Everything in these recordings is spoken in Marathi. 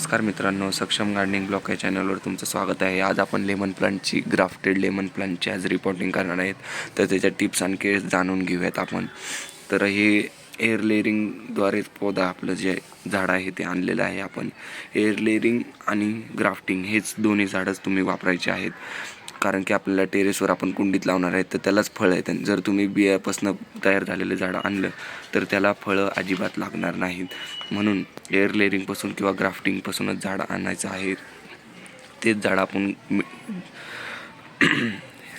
नमस्कार मित्रांनो सक्षम गार्डनिंग ब्लॉक या चॅनलवर तुमचं स्वागत आहे. आज आपण लेमन प्लांटची ग्राफ्टेड लेमन प्लांटची आज रिपोर्टिंग करणार आहेत. तर त्याच्या टिप्स आणि केस जाणून घेऊयात आपण. तर हे एअर लेअरिंगद्वारे पौधा आपलं जे झाड आहे ते आणलेलं आहे आपण. एअर लेअरिंग आणि ग्राफ्टिंग हेच दोन्ही झाडंच तुम्ही वापरायचे आहेत. कारण की आपल्याला टेरेसवर आपण कुंडीत लावणार आहेत तर त्यालाच फळं आहेत. आणि जर तुम्ही बियापासून तयार झालेलं झाडं आणलं तर त्याला फळं अजिबात लागणार नाहीत. म्हणून एअर लेअरिंगपासून किंवा ग्राफ्टिंगपासूनच झाड आणायचं आहे. तेच झाड आपण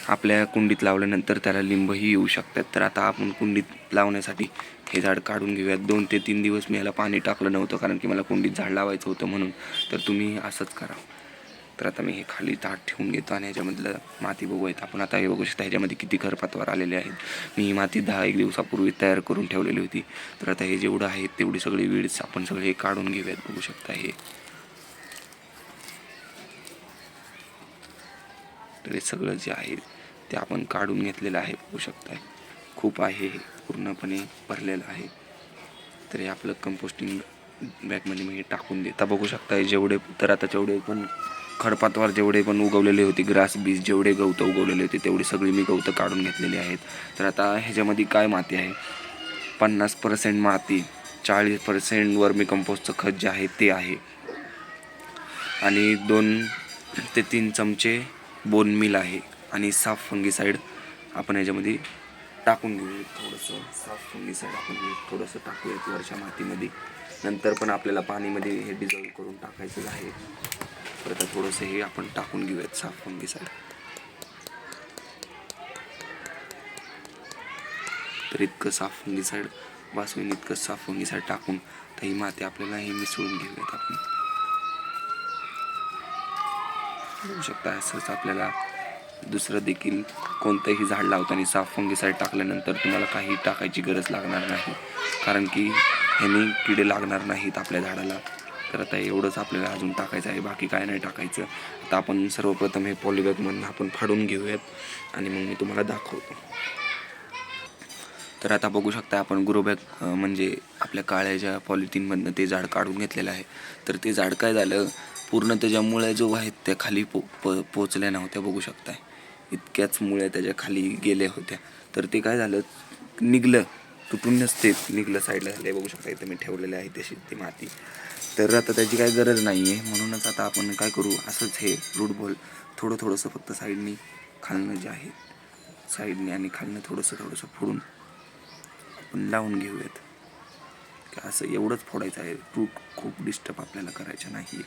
आपल्या कुंडीत लावल्यानंतर त्याला लिंबही येऊ शकतात. तर आता आपण कुंडीत लावण्यासाठी हे झाड काढून घेऊयात. दोन ते तीन दिवस मी याला पाणी टाकलं नव्हतं कारण की मला कुंडीत झाड लावायचं होतं म्हणून. तर तुम्ही असंच करा. तर आता मी हे खाली ताट ठेवून घेतो आणि ह्याच्यामधलं माती बघूयात आपण आता हे बघू शकता ह्याच्यामध्ये किती खरपातवार आलेले आहेत. मी ही माती दहा एक दिवसापूर्वी तयार करून ठेवलेली होती. तर आता हे जेवढं आहे तेवढी सगळी वीड्स आपण सगळे हे काढून घेऊयात. बघू शकता हे. तर हे सगळं जे आहे ते आपण काढून घेतलेलं आहे. बघू शकताय. खूप आहे हे. पूर्णपणे भरलेलं आहे. तर हे आपलं कंपोस्टिंग बॅगमध्ये मी हे टाकून देता बघू शकताय जेवढे तर आता जेवढे पण खडपातवार जेवढे पण उगवलेले होते ग्रास बीज जेवढे गवतं उगवलेले होते तेवढी सगळी मी गवतं काढून घेतलेली आहेत. तर आता ह्याच्यामध्ये काय माती आहे? पन्नास पर्सेंट माती चाळीस पर्सेंट वर्मी कंपोस्टचं खत जे आहे ते आहे. आणि दोन ते तीन चमचे बोन मिल आहे. आणि साफ फंगीसाईड आपण याच्यामध्ये टाकून घेऊ थोडंसं. साफ फंगीसाईड आपण थोडंसं टाकूयात वरच्या मातीमध्ये. नंतर पण आपल्याला पाणीमध्ये हे डिझॉल्व करून टाकायचं आहे. आता थोडंसं हे आपण टाकून घेऊयात साफ फंगीसाईड तर इतकं साफ फंगीसाईड वासवीन इतकं साफ फंगीसाईड टाकून तर ही माती आपल्याला हे मिसळून घेऊयात आपण. बघू शकता असंच आपल्याला दुसरं देखील कोणतंही झाड लावताना साफ फंगीसाईड टाकल्यानंतर तुम्हाला काही टाकायची गरज लागणार नाही. कारण की ह्याने किडे लागणार नाहीत आपल्या झाडाला. तर आता एवढंच आपल्याला अजून टाकायचं आहे बाकी काय नाही टाकायचं. आता आपण सर्वप्रथम हे पॉलिबॅगमधून आपण फाडून घेऊयात आणि मग मी तुम्हाला दाखवतो. तर आता बघू शकता आपण ग्रोबॅग म्हणजे आपल्या काळ्या ज्या पॉलिथिनमधनं ते झाड काढून घेतलेलं आहे. तर ते झाड काय झालं पूर्ण त्याच्या मुळ्या जो आहेत त्या खाली पो प पोचल्या नव्हत्या बघू शकताय. इतक्याच मुळ्या त्याच्याखाली गेल्या होत्या. तर ते काय झालं निघलं तुटून नसते निघलं साईडला झालं बघू शकता. इथं मी ठेवलेलं आहे तशी ती माती. तर आता त्याची काही गरज नाही आहे म्हणूनच आता आपण काय करू? असंच हे रूट बॉल थोडं थोडंसं फक्त साईडनी खालणं जे आहे साईडने आणि खालनं थोडंसं थोडंसं फोडून आपण लावून घेऊयात. की असं एवढंच फोडायचं आहे. रूट खूप डिस्टर्ब आपल्याला करायचं नाही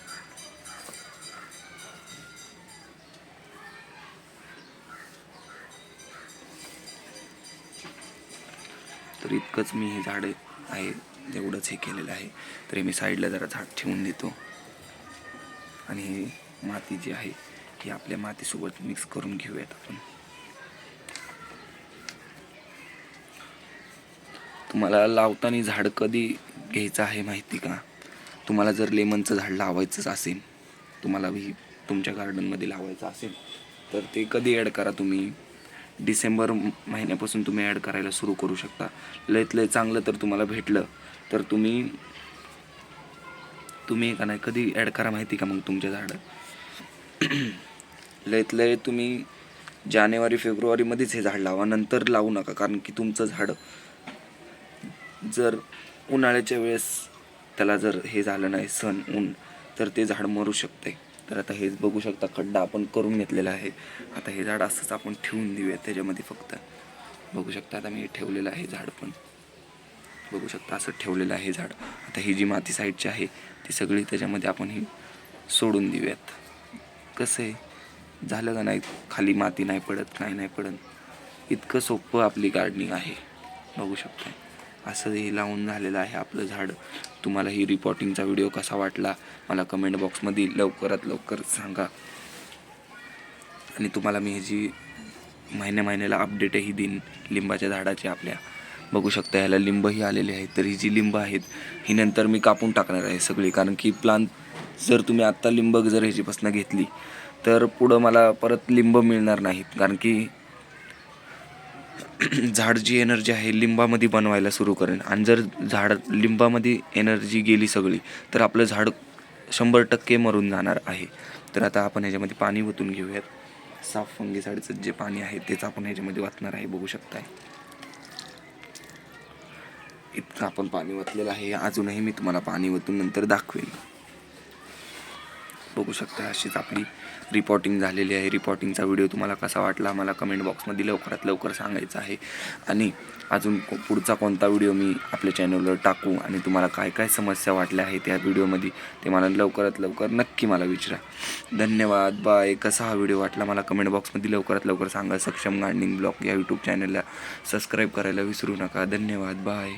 तर इतकंच मी हे झाडं आहे. एवढंच हे केलेलं आहे. तरी मी साईडला जरा झाड ठेवून देतो. आणि ही माती जी आहे ही आपल्या मातीसोबत मिक्स करून घेऊयात आपण. तुम्हाला लावताना झाड कधी घ्यायचं आहे माहिती का? तुम्हाला जर लेमनचं झाड लावायचंच असेल तुम्हाला ही तुमच्या गार्डनमध्ये लावायचं असेल तर ते कधी ॲड करा तुम्ही? डिसेंबर महिन्यापासून तुम्ही ॲड करायला सुरू करू शकता. लयत लय चांगलं तर तुम्हाला भेटलं. तर तुम्ही तुम्ही का नाही कधी ॲड करा माहिती का मग तुमच्या झाडं? लयत लय तुम्ही जानेवारी फेब्रुवारीमध्येच हे झाड लावा नंतर लावू नका कारण की तुमचं झाड जर उन्हाळ्याच्या वेळेस त्याला जर हे झालं नाही सण ऊन तर ते झाड मरू शकते. तर आता हेच बघू शकता खड्डा आपण करून घेतलेला आहे. आता हे झाड असंच आपण ठेवून देऊया त्याच्यामध्ये फक्त. बघू शकता आता मी ठेवलेलं आहे झाड पण. बघू शकता. असं ठेवलेलं आहे झाड. आता ही जी माती साईडची आहे ती सगळी त्याच्यामध्ये आपण ही सोडून देऊयात. कसं आहे? झालं का नाही? खाली माती नाही पडत काय नाही पडत. इतकं सोपं आपली गार्डनिंग आहे. बघू शकता असं हे लावून झालेलं आहे आपलं झाड. तुम्हाला ही रिपोर्टिंगचा व्हिडिओ कसा वाटला मला कमेंट बॉक्समध्ये लवकरात लवकर सांगा. आणि तुम्हाला मी ह्याची महिन्या महिन्याला अपडेटही देईन लिंबाच्या झाडाची आपल्या बघू शकता ह्याला लिंबही आलेले आहेत. तर ही जी लिंब आहेत ही नंतर मी कापून टाकणार आहे सगळी. कारण की प्लांट जर तुम्ही आत्ता लिंब जर ह्याच्यापासून घेतली तर पुढं मला परत लिंब मिळणार नाहीत. कारण की झाड जी एनर्जी आहे लिंबामध्ये बनवायला सुरू करेन. आणि जर झाड लिंबामध्ये एनर्जी गेली सगळी तर आपलं झाड शंभर टक्के मरून जाणार आहे. तर आता आपण ह्याच्यामध्ये पाणी ओतून घेऊयात. साफ फंगीसाईडचं जे पाणी आहे तेच आपण ह्याच्यामध्ये वाचणार आहे बघू शकताय. इतकं आपण पाणी ओतलेलं आहे अजूनही मी तुम्हाला पाणी ओतून नंतर दाखवेन. बघू शकता अशीच आपली रिपोर्टिंग झालेली आहे. रिपोर्टिंगचा व्हिडिओ तुम्हाला कसा वाटला मला कमेंट बॉक्समध्ये लवकरात लवकर सांगायचं आहे. आणि अजून पुढचा कोणता व्हिडिओ मी आपल्या चॅनलवर टाकू आणि तुम्हाला काय काय समस्या वाटल्या आहेत त्या व्हिडिओमध्ये ते मला लवकरात लवकर नक्की मला विचारा. धन्यवाद. बाय कसा हा व्हिडिओ वाटला मला कमेंट बॉक्समध्ये लवकरात लवकर सांगा. सक्षम गार्डनिंग ब्लॉग या यूट्यूब चॅनलला सबस्क्राईब करायला विसरू नका. धन्यवाद. बाय